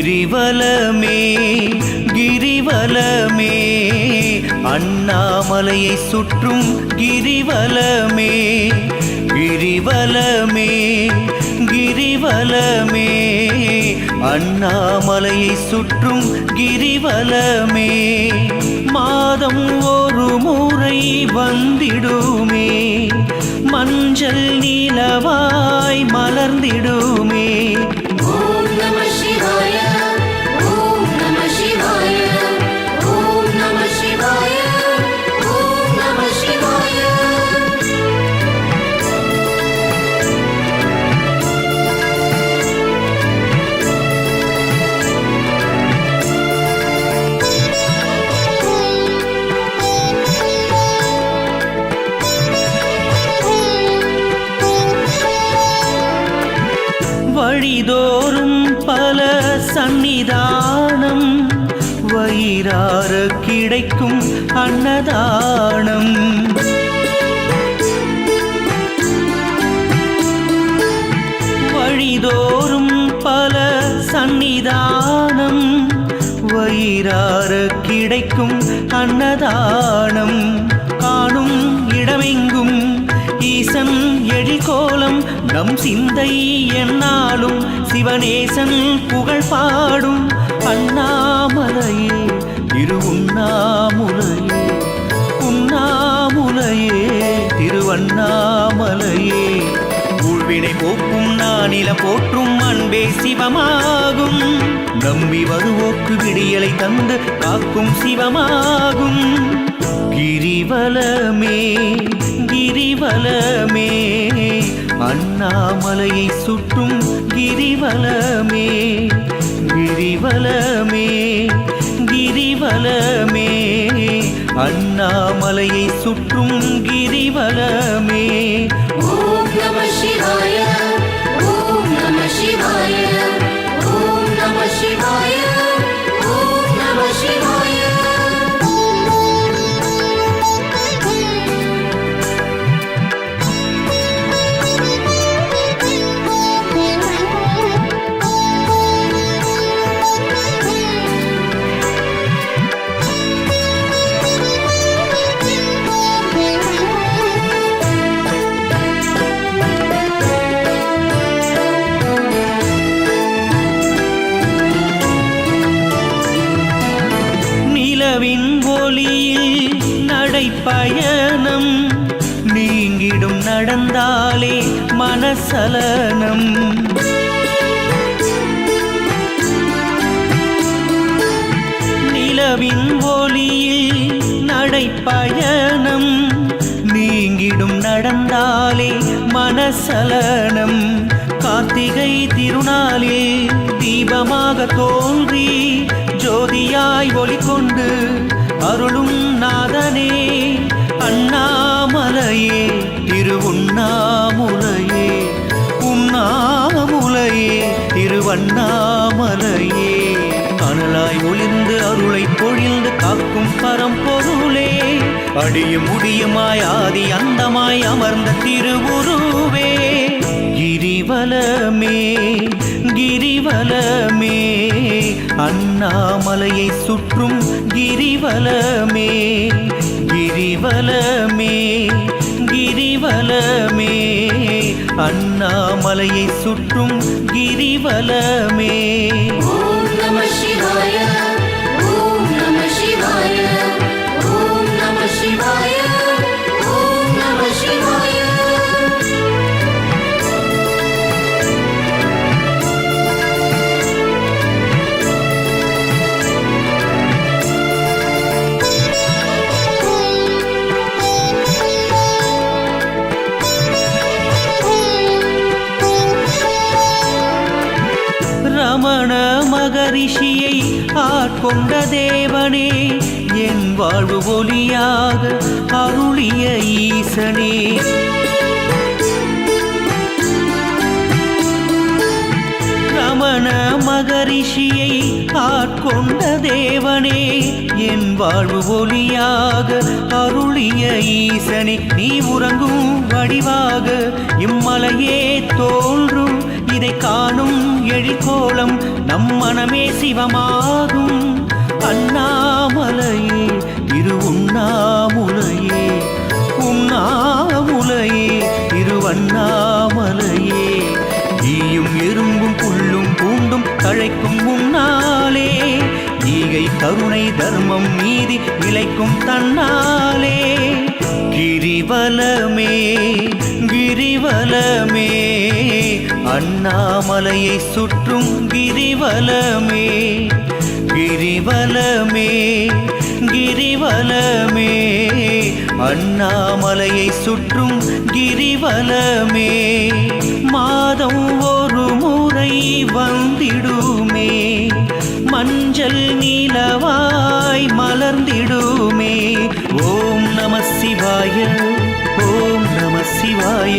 கிரிவலமே கிரிவலமே அண்ணாமலையை சுற்றும் கிரிவலமே கிரிவலமே கிரிவலமே அண்ணாமலையை சுற்றும் கிரிவலமே. மாதம் ஒரு முறை வந்திடுமே மஞ்சள் நீலவாய் மலர்ந்திடுமே. வழிதோறும் பல சந்நிதானம் வயிறார கிடைக்கும் அன்னதானம். வழிதோறும் பல சந்நிதானம் வயிறார கிடைக்கும் அன்னதானம். காணும் இடமெங்கும் ஈசன் எழிகோலம் நம் சிந்தை என்னாலும் சிவநேசன் புகழ் பாடும் அண்ணாமலையே திரு உண்ணாமுலையே உண்ணாமுலையே திருவண்ணாமலையே உள்வினை போக்கும் நானில போற்றும் அன்பே சிவமாகும். நம்பி வருவோக்கு விடியலை தந்து காக்கும் சிவமாகும். கிரிவலமே கிரிவலமே. அண்ணாமலையை சுற்றும் கிரிவலமே கிரிவலமே கிரிவலமே. அண்ணாமலையை சுற்றும் கிரிவலமே. நடந்தாலே மனசலனம். நிலவின் ஒளியில் நடைப்பயணம். நீங்கிடும் நடந்தாலே மனசலனம். கார்த்திகை திருநாளில் தீபமாக தோன்றி ஜோதியாய் ஒளி கொண்டு அருளும் நாதனே. அண்ணா அண்ணாமலையே திருவுண்ணாமுலையே உண்ணாமுலையே திருவண்ணாமலையே அனலாய் ஒளிர்ந்து அருளை பொழிந்து காக்கும் பரம்பொருளே அடியும் முடியுமாய் ஆதி அந்தமாய் அமர்ந்த திருவுருவே. கிரிவலமே கிரிவலமே அண்ணாமலையை சுற்றும் கிரிவலமே கிரிவலமே கிரிவலமே. அண்ணாமலையை சுற்றும் கிரிவலமே. ரமண மகரிஷியை ஆட்கொண்ட தேவனே என் வாழ்வு ஒலியாக அருளிய ஈசனே. ரமண மகரிஷியை ஆட்கொண்ட தேவனே என் வாழ்வு ஒலியாக அருளிய ஈசனே. நீ உறங்கும் வடிவாக இம்மலையே தோன்றும் இதை காணும் எழிற்கோலம் நம் மனமே சிவமாகும். அண்ணாமலையே அண்ணாம உண்ணாமுலையே உண்ணாமுலையே திருவண்ணாமலையே. நீயும் எறும்பும் புல்லும் பூண்டும் தழைக்கும் உன்னாலே ஈகை கருணை தர்மம் நீதி நிலைக்கும் தன்னாலே. கிரிவல அண்ணாமலையை சுற்றும் கிரிவலமே கிரிவலமே கிரிவலமே. அண்ணாமலையை சுற்றும் கிரிவலமே மாதம் ஒரு முறை வந்திடுமே மஞ்சள் நீலவாய் மலர்ந்திடுமே. ஓம் நம சிவாய ஓம் நம சிவாய.